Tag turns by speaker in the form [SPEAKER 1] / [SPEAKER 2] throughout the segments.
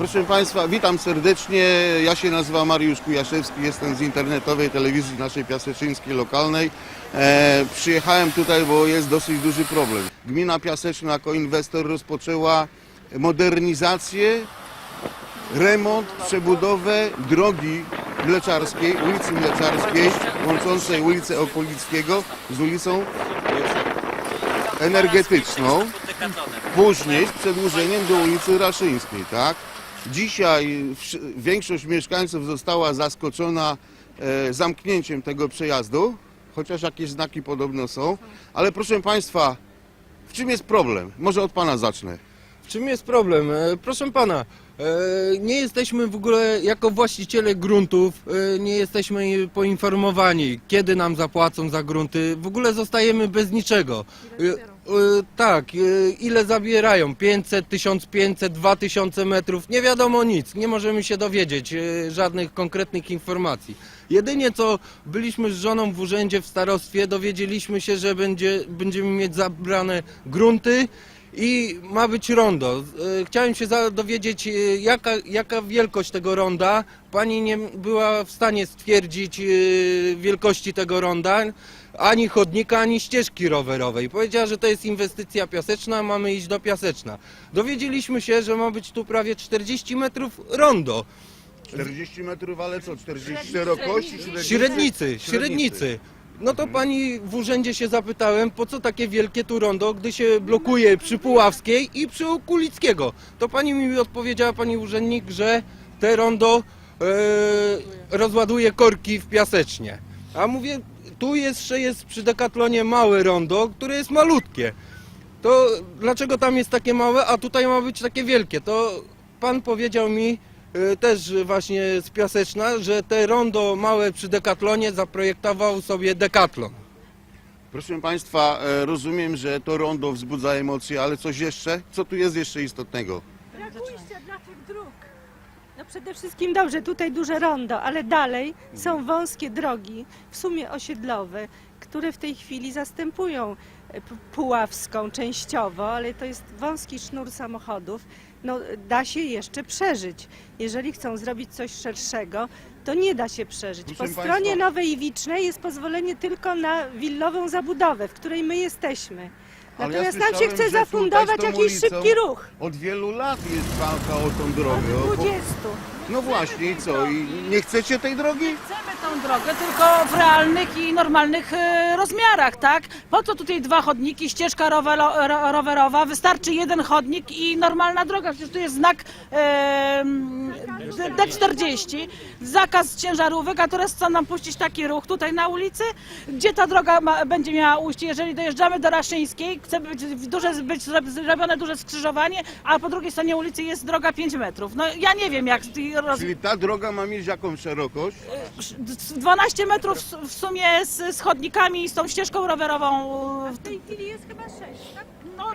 [SPEAKER 1] Proszę Państwa, witam serdecznie. Ja się nazywam Mariusz Kujaszewski, jestem z internetowej telewizji naszej piaseczyńskiej lokalnej. E, przyjechałem tutaj, bo jest dosyć duży problem. Gmina Piaseczna jako inwestor rozpoczęła modernizację, remont, przebudowę drogi Mleczarskiej, ulicy Mleczarskiej, łączącej ulicę Okolickiego z ulicą energetyczną. Później z przedłużeniem do ulicy Raszyńskiej, tak? Dzisiaj większość mieszkańców została zaskoczona e, zamknięciem tego przejazdu, chociaż jakieś znaki podobno są. Ale proszę Państwa, w czym jest problem? Może od Pana zacznę.
[SPEAKER 2] W czym jest problem? E, Proszę pana, e, nie jesteśmy w ogóle jako właściciele gruntów, nie jesteśmy poinformowani, kiedy nam zapłacą za grunty. W ogóle zostajemy bez niczego. Tak, e, ile zabierają? 500, 1500, 2000 metrów? Nie wiadomo nic, nie możemy się dowiedzieć e, żadnych konkretnych informacji. Jedynie co byliśmy z żoną w urzędzie w starostwie, dowiedzieliśmy się, że będzie, będziemy mieć zabrane grunty i ma być rondo. E, Chciałem się dowiedzieć, e, jaka, jaka wielkość tego ronda. Pani nie była w stanie stwierdzić e, wielkości tego ronda, ani chodnika, ani ścieżki rowerowej. Powiedziała, że to jest inwestycja piaseczna, mamy iść do piaseczna. Dowiedzieliśmy się, że ma być tu prawie 40 metrów rondo.
[SPEAKER 1] 40 metrów, ale co? 40 szerokości?
[SPEAKER 2] Średnicy, średnicy. No to pani w urzędzie się zapytałem, po co takie wielkie tu rondo, gdy się blokuje przy Puławskiej i przy Okulickiego. To pani mi odpowiedziała, pani urzędnik, że te rondo e, rozładuje korki w piasecznie. A mówię, tu jeszcze jest przy Dekatlonie małe rondo, które jest malutkie. To dlaczego tam jest takie małe, a tutaj ma być takie wielkie? To pan powiedział mi też właśnie z Piaseczna, że te rondo małe przy Dekatlonie zaprojektował sobie Dekatlon.
[SPEAKER 1] Proszę Państwa, e, rozumiem, że to rondo wzbudza emocje, ale coś jeszcze? Co tu jest jeszcze istotnego?
[SPEAKER 3] Brak ujścia dla tych dróg. No przede wszystkim dobrze, tutaj duże rondo, ale dalej są wąskie drogi, w sumie osiedlowe, które w tej chwili zastępują e, Puławską częściowo, ale to jest wąski sznur samochodów. No, da się jeszcze przeżyć. Jeżeli chcą zrobić coś szerszego, to nie da się przeżyć. Po
[SPEAKER 1] Proszę
[SPEAKER 3] stronie
[SPEAKER 1] państwa-
[SPEAKER 3] Nowej Iwicznej jest pozwolenie tylko na willową zabudowę, w której my jesteśmy.
[SPEAKER 1] Ale ja
[SPEAKER 3] Natomiast nam się
[SPEAKER 1] słyszałem,
[SPEAKER 3] chce
[SPEAKER 1] że tutaj
[SPEAKER 3] zafundować
[SPEAKER 1] tą
[SPEAKER 3] jakiś
[SPEAKER 1] ulicą
[SPEAKER 3] szybki ruch.
[SPEAKER 1] Od wielu lat jest walka o tą drogę. O, po...
[SPEAKER 3] 20.
[SPEAKER 1] No właśnie, i co? I nie chcecie tej drogi?
[SPEAKER 4] Chcemy tą drogę, tylko w realnych i normalnych e, rozmiarach, tak? Po co tutaj dwa chodniki, ścieżka rowero, ro, rowerowa? Wystarczy jeden chodnik i normalna droga. Przecież tu jest znak e, D- D40, zakaz ciężarówek, a teraz chcą nam puścić taki ruch tutaj na ulicy, gdzie ta droga ma, będzie miała ujście. Jeżeli dojeżdżamy do Raszyńskiej, chce być, duże, być zrobione duże skrzyżowanie, a po drugiej stronie ulicy jest droga 5 metrów. No ja nie wiem, jak
[SPEAKER 1] Czyli ta droga ma mieć jaką szerokość?
[SPEAKER 4] 12 metrów w sumie z, z chodnikami i z tą ścieżką rowerową.
[SPEAKER 3] W tej chwili jest chyba 6, tak?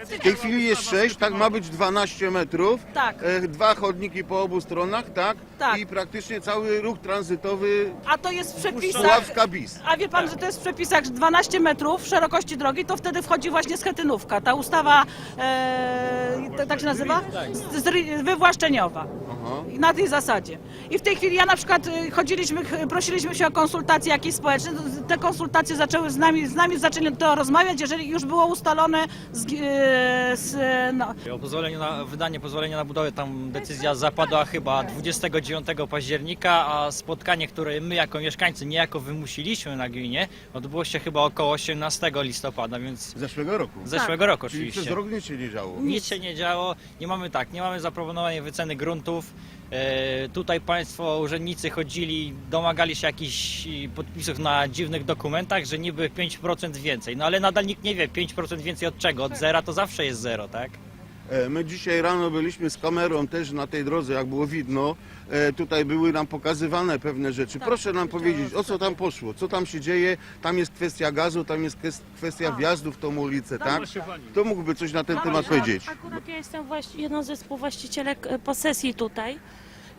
[SPEAKER 1] W tej chwili jest 6, tak ma być 12 metrów.
[SPEAKER 4] Tak.
[SPEAKER 1] E, Dwa chodniki po obu stronach, tak?
[SPEAKER 4] Tak.
[SPEAKER 1] I praktycznie cały ruch tranzytowy
[SPEAKER 4] a to jest w przepisach.
[SPEAKER 1] Puławska bis.
[SPEAKER 4] A wie pan, że to jest w przepisach że 12 metrów szerokości drogi, to wtedy wchodzi właśnie schetynówka. Ta ustawa, e, ta- tak się nazywa? Z, z, wywłaszczeniowa.
[SPEAKER 1] Aha.
[SPEAKER 4] I Na tej zasadzie. I w tej chwili ja na przykład y, chodziliśmy, ch- prosiliśmy się o konsultacje jakieś społeczne. To- Te konsultacje zaczęły z nami, z nami zaczęli to rozmawiać, jeżeli już było ustalone z, gi- e, z no,
[SPEAKER 5] O pozwoleniu na wydanie pozwolenia na budowę tam decyzja zapadła chyba 29 października, a spotkanie, które my jako mieszkańcy niejako wymusiliśmy na gminie, odbyło się chyba około 18 listopada, więc
[SPEAKER 1] zeszłego roku.
[SPEAKER 5] z zeszłego roku
[SPEAKER 1] Czyli przez
[SPEAKER 5] oczywiście.
[SPEAKER 1] rok nic się nie działo.
[SPEAKER 5] Nic się nie działo, nie mamy tak, nie mamy zaproponowanej wyceny gruntów. E, tutaj państwo urzędnicy chodzili, domagali się jakichś e, podpisów na dziwnych dokumentach, że niby 5% więcej. No ale nadal nikt nie wie, 5% więcej od czego? Od zera to zawsze jest zero, tak?
[SPEAKER 1] E, My dzisiaj rano byliśmy z kamerą też na tej drodze, jak było widno. Tutaj były nam pokazywane pewne rzeczy. Proszę nam powiedzieć, o co tam poszło, co tam się dzieje. Tam jest kwestia gazu, tam jest kwes- kwestia wjazdu w tą ulicę, tak? Kto mógłby coś na ten temat powiedzieć?
[SPEAKER 6] Akurat ja jestem jedną ze współwłaścicielek posesji tutaj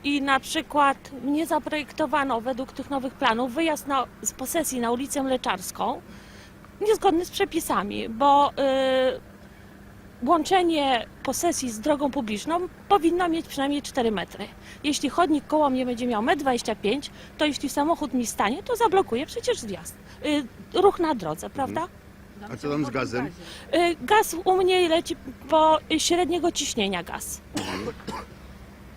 [SPEAKER 6] i na przykład mnie zaprojektowano według tych nowych planów wyjazd na, z posesji na ulicę Mleczarską niezgodny z przepisami, bo y, łączenie posesji z drogą publiczną powinno mieć przynajmniej 4 metry. Jeśli chodnik koło mnie będzie miał 1,25 m, to jeśli samochód mi stanie, to zablokuje przecież zjazd. Y, ruch na drodze, prawda?
[SPEAKER 1] A co tam z gazem?
[SPEAKER 6] Y, Gaz u mnie leci po średniego ciśnienia gaz.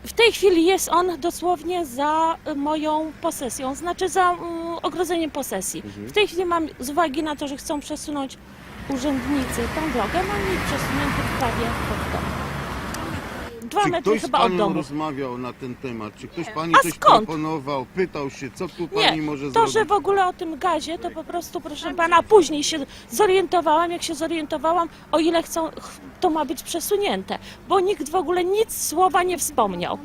[SPEAKER 6] W tej chwili jest on dosłownie za moją posesją, znaczy za mm, ogrodzeniem posesji. W tej chwili mam, z uwagi na to, że chcą przesunąć urzędnicy tą drogę, mam jej przesunięty prawie pod dom. Dwa
[SPEAKER 1] Czy
[SPEAKER 6] metry
[SPEAKER 1] ktoś z
[SPEAKER 6] chyba od
[SPEAKER 1] panią
[SPEAKER 6] domu.
[SPEAKER 1] rozmawiał na ten temat? Czy ktoś pani
[SPEAKER 6] A
[SPEAKER 1] coś
[SPEAKER 6] skąd?
[SPEAKER 1] proponował, pytał się, co tu pani
[SPEAKER 6] Nie,
[SPEAKER 1] może
[SPEAKER 6] to,
[SPEAKER 1] zrobić?
[SPEAKER 6] że w ogóle o tym gazie, to po prostu, proszę pana, później się zorientowałam, jak się zorientowałam, o ile chcą, ch- to ma być przesunięte, bo nikt w ogóle nic słowa nie wspomniał.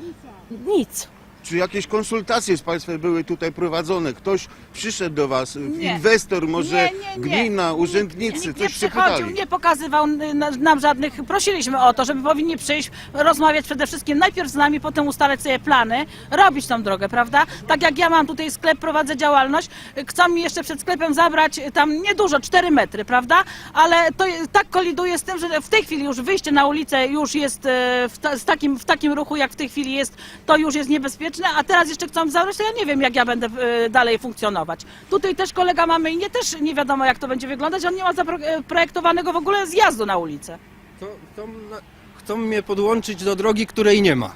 [SPEAKER 6] Nic.
[SPEAKER 1] Czy jakieś konsultacje z państwem były tutaj prowadzone? Ktoś przyszedł do was,
[SPEAKER 4] Nie.
[SPEAKER 1] inwestor, może
[SPEAKER 4] Nie, nie, nie.
[SPEAKER 1] gmina, urzędnicy,
[SPEAKER 4] Nikt nie
[SPEAKER 1] coś się
[SPEAKER 4] przychodził,
[SPEAKER 1] pytali?
[SPEAKER 4] nie pokazywał na- nam żadnych. Prosiliśmy o to, żeby powinni przyjść, rozmawiać przede wszystkim najpierw z nami, potem ustalać sobie plany, robić tą drogę, prawda? Tak jak ja mam tutaj sklep, prowadzę działalność, chcą mi jeszcze przed sklepem zabrać y, tam niedużo, 4 metry, prawda? Ale to je- tak koliduje z tym, że w tej chwili już wyjście na ulicę już jest y, w, ta, z takim, w takim ruchu, jak w tej chwili jest, to już jest niebezpieczne, a teraz jeszcze chcą zabrać, to ja nie wiem, jak ja będę y, dalej funkcjonować. Tutaj też kolega mamy i nie też nie wiadomo, jak to będzie wyglądać, on nie ma zaprojektowanego w ogóle zjazdu na ulicę.
[SPEAKER 2] Chcą, chcą, na- chcą mnie podłączyć do drogi, której nie ma.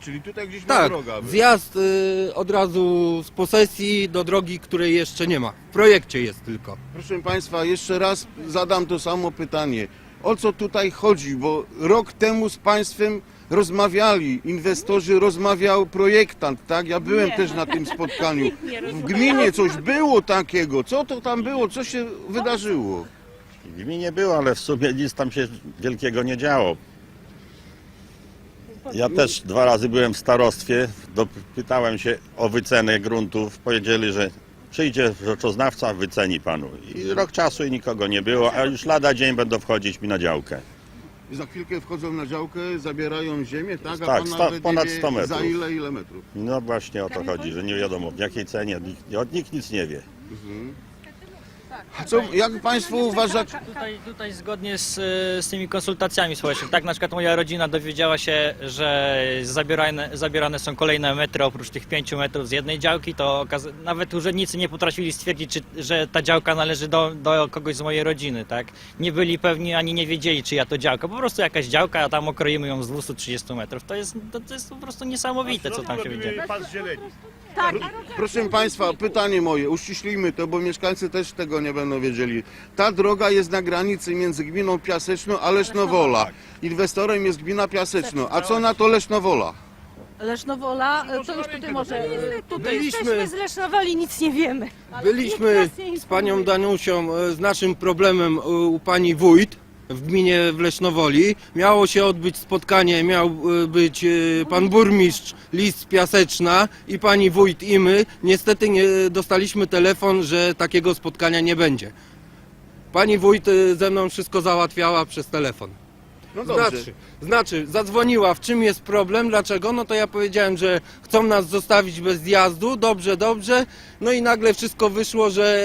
[SPEAKER 1] Czyli tutaj gdzieś ma
[SPEAKER 2] Tak,
[SPEAKER 1] droga. by-
[SPEAKER 2] zjazd y, od razu z posesji do drogi, której jeszcze nie ma. W projekcie jest tylko.
[SPEAKER 1] Proszę Państwa, jeszcze raz zadam to samo pytanie. O co tutaj chodzi? Bo rok temu z Państwem rozmawiali, inwestorzy rozmawiał projektant, tak? Ja byłem też na tym spotkaniu. W gminie coś było takiego. Co to tam było? Co się wydarzyło?
[SPEAKER 7] W gminie było, ale w sumie nic tam się wielkiego nie działo. Ja też dwa razy byłem w starostwie, dopytałem się o wycenę gruntów. Powiedzieli, że przyjdzie rzeczoznawca, wyceni panu. I rok czasu i nikogo nie było, a już lada dzień będą wchodzić mi na działkę.
[SPEAKER 1] Za chwilkę wchodzą na działkę, zabierają ziemię, tak? A
[SPEAKER 7] Tak,
[SPEAKER 1] pan
[SPEAKER 7] sto-
[SPEAKER 1] nawet
[SPEAKER 7] ponad
[SPEAKER 1] nie wie
[SPEAKER 7] 100 metrów.
[SPEAKER 1] Za ile, ile metrów?
[SPEAKER 7] No właśnie o to chodzi, że nie wiadomo w jakiej cenie, nikt, nikt nic nie wie.
[SPEAKER 1] A co, jak Państwo uważacie?
[SPEAKER 5] Tutaj, tutaj zgodnie z, e, z tymi konsultacjami społecznymi, tak na przykład moja rodzina dowiedziała się, że zabierane, zabierane są kolejne metry oprócz tych 5 metrów z jednej działki, to okaz- nawet urzędnicy nie potrafili stwierdzić, czy, że ta działka należy do, do kogoś z mojej rodziny, tak? Nie byli pewni ani nie wiedzieli, czyja to działka, po prostu jakaś działka, a tam okroimy ją z 230 metrów. To jest, to, to jest po prostu niesamowite, co tam się dzieje.
[SPEAKER 4] Tak,
[SPEAKER 1] Proszę Państwa, pytanie moje, uściślimy to, bo mieszkańcy też tego nie będą wiedzieli. Ta droga jest na granicy między gminą Piaseczną a Lesznowola. Inwestorem jest gmina Piaseczno. A co na to Lesznowola?
[SPEAKER 4] Lesznowola, to już tutaj może... y, Tutaj
[SPEAKER 2] Byliśmy,
[SPEAKER 3] Jesteśmy z Lesznowoli, nic nie wiemy.
[SPEAKER 2] byliśmy
[SPEAKER 3] nie
[SPEAKER 2] z panią. Danusią e, z naszym problemem u u pani wójt w gminie w Lesznowoli. Miało się odbyć spotkanie, miał e, być e, pan burmistrz List Piaseczna i pani wójt i my. Niestety nie dostaliśmy telefon, że takiego spotkania nie będzie. Pani wójt e, ze mną wszystko załatwiała przez telefon.
[SPEAKER 1] No dobrze.
[SPEAKER 2] Znaczy, znaczy, zadzwoniła, w czym jest problem, dlaczego? No to ja powiedziałem, że chcą nas zostawić bez zjazdu, dobrze, dobrze. No i nagle wszystko wyszło, że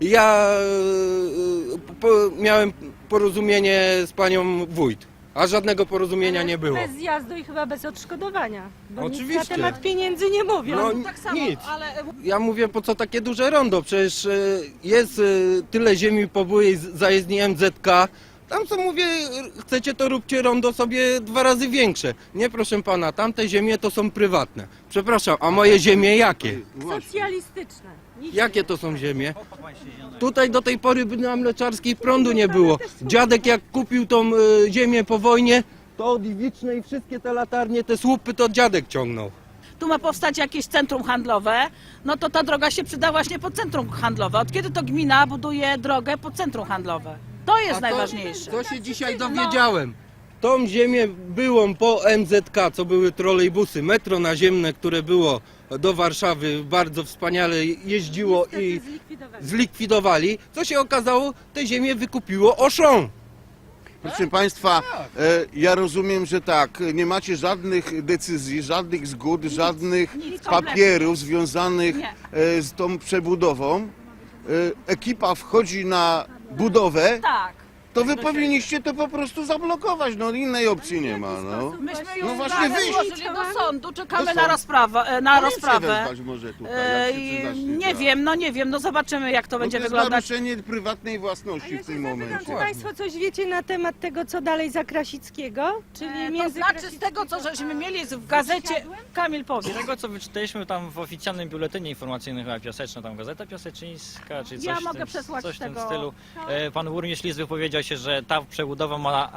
[SPEAKER 2] ja e, po, miałem porozumienie z panią wójt, a żadnego porozumienia nie było.
[SPEAKER 3] Bez zjazdu i chyba bez odszkodowania. Bo nic
[SPEAKER 2] Oczywiście.
[SPEAKER 3] na temat pieniędzy nie mówią.
[SPEAKER 2] No,
[SPEAKER 4] tak samo,
[SPEAKER 2] nic.
[SPEAKER 4] ale
[SPEAKER 2] Ja mówię, po co takie duże rondo? Przecież e, jest e, tyle ziemi po byłej z- zajezdni MZK. Tam co mówię, r- chcecie to róbcie rondo sobie dwa razy większe. Nie proszę pana, tamte ziemie to są prywatne. Przepraszam, a moje ziemie jakie?
[SPEAKER 3] Socjalistyczne.
[SPEAKER 2] Jakie to są ziemie? Tutaj do tej pory na Mleczarskiej prądu nie było. Dziadek jak kupił tą e, ziemię po wojnie, to od Iwicznej wszystkie te latarnie, te słupy to dziadek ciągnął.
[SPEAKER 4] tu ma powstać jakieś centrum handlowe, no to ta droga się przyda właśnie pod centrum handlowe. Od kiedy to gmina buduje drogę pod centrum handlowe? To jest
[SPEAKER 2] to-
[SPEAKER 4] najważniejsze.
[SPEAKER 2] Co się dzisiaj dowiedziałem? Tą ziemię byłą po MZK, co były trolejbusy, metro naziemne, które było do Warszawy, bardzo wspaniale jeździło i
[SPEAKER 3] zlikwidowali.
[SPEAKER 2] zlikwidowali. Co się okazało? Te ziemię wykupiło Auchan.
[SPEAKER 1] Proszę Państwa, e, ja rozumiem, że tak, nie macie żadnych decyzji, żadnych zgód, żadnych
[SPEAKER 4] nic,
[SPEAKER 1] papierów związanych
[SPEAKER 4] Nie.
[SPEAKER 1] e, z tą przebudową. E, Ekipa wchodzi na budowę,
[SPEAKER 4] Tak.
[SPEAKER 1] To wy powinniście to po prostu zablokować, no innej opcji nie ma, no.
[SPEAKER 4] Myśmy już
[SPEAKER 1] No właśnie
[SPEAKER 4] sprawę
[SPEAKER 1] wyjść.
[SPEAKER 4] złożyli do sądu, czekamy
[SPEAKER 1] Do
[SPEAKER 4] na rozprawę. e, Na
[SPEAKER 1] Policję
[SPEAKER 4] rozprawę.
[SPEAKER 1] wezwać może tutaj,
[SPEAKER 4] E,
[SPEAKER 1] jak się
[SPEAKER 4] nie wiem, no nie wiem, no zobaczymy jak to
[SPEAKER 1] No
[SPEAKER 4] będzie
[SPEAKER 1] to jest
[SPEAKER 4] wyglądać.
[SPEAKER 1] naruszenie prywatnej własności
[SPEAKER 3] ja
[SPEAKER 1] w tym momencie.
[SPEAKER 3] czy Państwo coś wiecie na temat tego, co dalej za Krasickiego? Czyli
[SPEAKER 4] E, To
[SPEAKER 3] między
[SPEAKER 4] znaczy z tego, co żeśmy mieli w gazecie, Kamil powie.
[SPEAKER 5] Z tego co wyczytaliśmy tam w oficjalnym biuletynie informacyjnym chyba Piaseczna, tam Gazeta Piaseczyńska, czy coś,
[SPEAKER 4] Ja
[SPEAKER 5] w
[SPEAKER 4] mogę
[SPEAKER 5] tym,
[SPEAKER 4] przesłać
[SPEAKER 5] coś w tym
[SPEAKER 4] tego.
[SPEAKER 5] stylu. E, Pan burmistrz Lis wypowiedział się, że ta przebudowa ma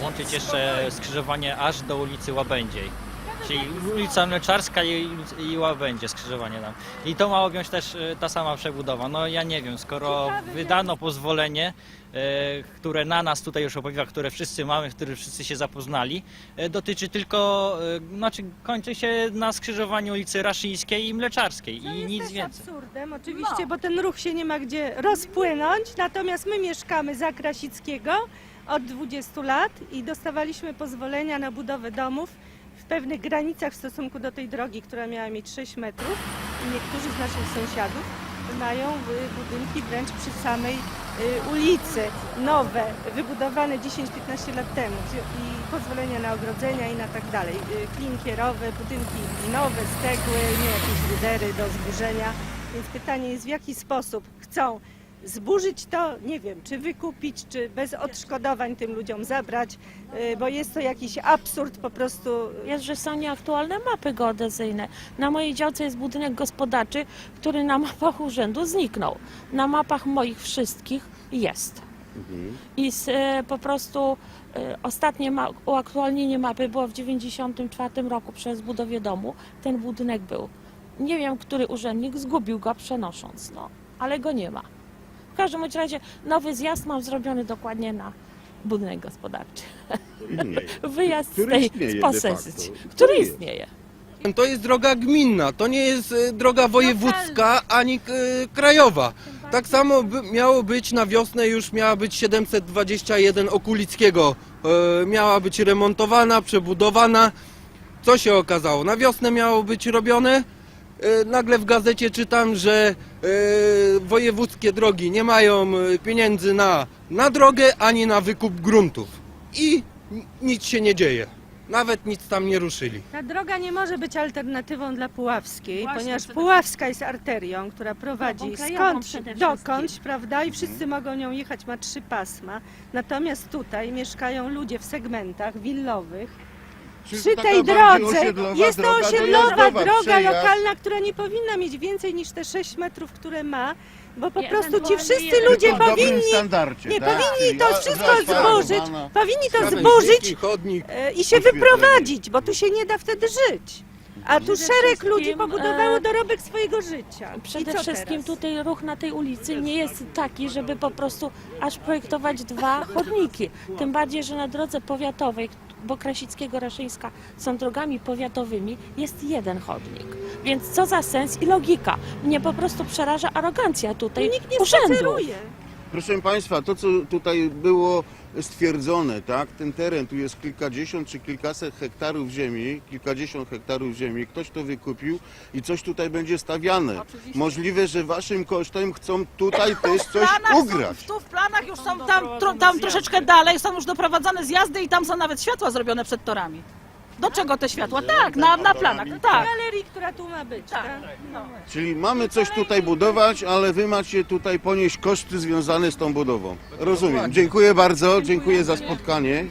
[SPEAKER 5] e, łączyć jeszcze skrzyżowanie aż do ulicy Łabędziej. Czyli ulica Mleczarska i, i Łabędzie, skrzyżowanie tam. I to ma objąć też e, ta sama przebudowa. No ja nie wiem, skoro wydano pozwolenie, e, które na nas tutaj już opowiada, które wszyscy mamy, które wszyscy się zapoznali, e, dotyczy tylko, e, znaczy kończy się na skrzyżowaniu ulicy Raszyńskiej i Mleczarskiej i
[SPEAKER 3] jest
[SPEAKER 5] nic
[SPEAKER 3] też
[SPEAKER 5] więcej.
[SPEAKER 3] absurdem, oczywiście,
[SPEAKER 4] No.
[SPEAKER 3] bo ten ruch się nie ma gdzie rozpłynąć, natomiast my mieszkamy za Krasickiego od 20 lat i dostawaliśmy pozwolenia na budowę domów w pewnych granicach w stosunku do tej drogi, która miała mieć 6 metrów niektórzy z naszych sąsiadów mają budynki wręcz przy samej y, ulicy, nowe, wybudowane 10-15 lat temu i pozwolenia na ogrodzenia i na tak dalej. Y, Klinkierowe, budynki nowe, stegłe, nie jakieś rudery do zburzenia. Więc pytanie jest, w jaki sposób chcą zburzyć to, nie wiem, czy wykupić, czy bez odszkodowań tym ludziom zabrać, y, bo jest to jakiś absurd po prostu.
[SPEAKER 6] Jest, że są nieaktualne mapy geodezyjne. Na mojej działce jest budynek gospodarczy, który na mapach urzędu zniknął. Na mapach moich wszystkich jest. I z, e, po prostu e, ostatnie ma, uaktualnienie mapy było w 1994 roku przez budowie domu. Ten budynek był. Nie wiem, który urzędnik zgubił go przenosząc, no, ale go nie ma. W każdym bądź razie nowy zjazd mam zrobiony dokładnie na budynek gospodarczy. Wyjazd z tej z posesji, który istnieje.
[SPEAKER 2] To jest droga gminna, to nie jest e, droga wojewódzka ani e, krajowa. Tak samo by, miało być na wiosnę, już miała być 721 Okulickiego. E, miała być remontowana, przebudowana. Co się okazało? Na wiosnę miało być robione. E, nagle w gazecie czytam, że e, wojewódzkie drogi nie mają e, pieniędzy na, na drogę ani na wykup gruntów. I nic się nie dzieje. Nawet nic tam nie ruszyli.
[SPEAKER 3] Ta droga nie może być alternatywą dla Puławskiej,
[SPEAKER 4] Właśnie,
[SPEAKER 3] ponieważ
[SPEAKER 4] przede
[SPEAKER 3] Puławska jest arterią, która prowadzi
[SPEAKER 6] Drogą krajową
[SPEAKER 3] skąd
[SPEAKER 6] przede
[SPEAKER 3] dokądś,
[SPEAKER 6] wszystkim.
[SPEAKER 3] prawda? I wszyscy mogą nią jechać, ma trzy pasma. Natomiast tutaj mieszkają ludzie w segmentach willowych. Przy tej drodze jest to osiedlowa droga lokalna, która nie powinna mieć więcej niż te 6 metrów, które ma, bo po
[SPEAKER 6] I
[SPEAKER 3] prostu ci
[SPEAKER 6] ewentualnie
[SPEAKER 3] wszyscy
[SPEAKER 6] jeden-
[SPEAKER 3] ludzie
[SPEAKER 1] Tylko w dobrym
[SPEAKER 3] powinni,
[SPEAKER 1] standardzie,
[SPEAKER 3] nie
[SPEAKER 1] tak?
[SPEAKER 3] powinni
[SPEAKER 1] Czyli
[SPEAKER 3] to wszystko
[SPEAKER 1] zaasfaltowana.
[SPEAKER 3] zburzyć, powinni to zburzyć
[SPEAKER 2] chodnik.
[SPEAKER 3] e, i się wyprowadzić, bo tu się nie da wtedy żyć. A tu szereg
[SPEAKER 6] wszystkim,
[SPEAKER 3] ludzi pobudowało
[SPEAKER 6] e,
[SPEAKER 3] dorobek swojego życia. I
[SPEAKER 6] Przede
[SPEAKER 3] co
[SPEAKER 6] wszystkim
[SPEAKER 3] teraz?
[SPEAKER 6] tutaj ruch na tej ulicy nie jest taki, żeby po prostu aż projektować dwa chodniki. Tym bardziej, że na drodze powiatowej, bo Krasickiego, Raszyńska są drogami powiatowymi, jest jeden chodnik. Więc co za sens i logika? Mnie po prostu przeraża arogancja tutaj
[SPEAKER 3] Nikt nie
[SPEAKER 6] urzędu.
[SPEAKER 3] spaceruje.
[SPEAKER 1] Proszę Państwa, to co tutaj było stwierdzone, tak? Ten teren tu jest kilkadziesiąt czy kilkaset hektarów ziemi, kilkadziesiąt hektarów ziemi, ktoś to wykupił i coś tutaj będzie stawiane.
[SPEAKER 4] Oczywiście.
[SPEAKER 1] Możliwe, że waszym kosztem chcą tutaj też coś ugrać.
[SPEAKER 4] Są, tu w planach już są tam, tro, tam troszeczkę dalej, są już doprowadzane zjazdy i tam są nawet światła zrobione przed torami. Do czego te światła? Tak, na, na planach, tak.
[SPEAKER 3] Galerii, która tu ma być, tak? No.
[SPEAKER 1] Czyli mamy coś tutaj budować, ale wy macie tutaj ponieść koszty związane z tą budową. Rozumiem. Dziękuję bardzo, dziękuję za spotkanie.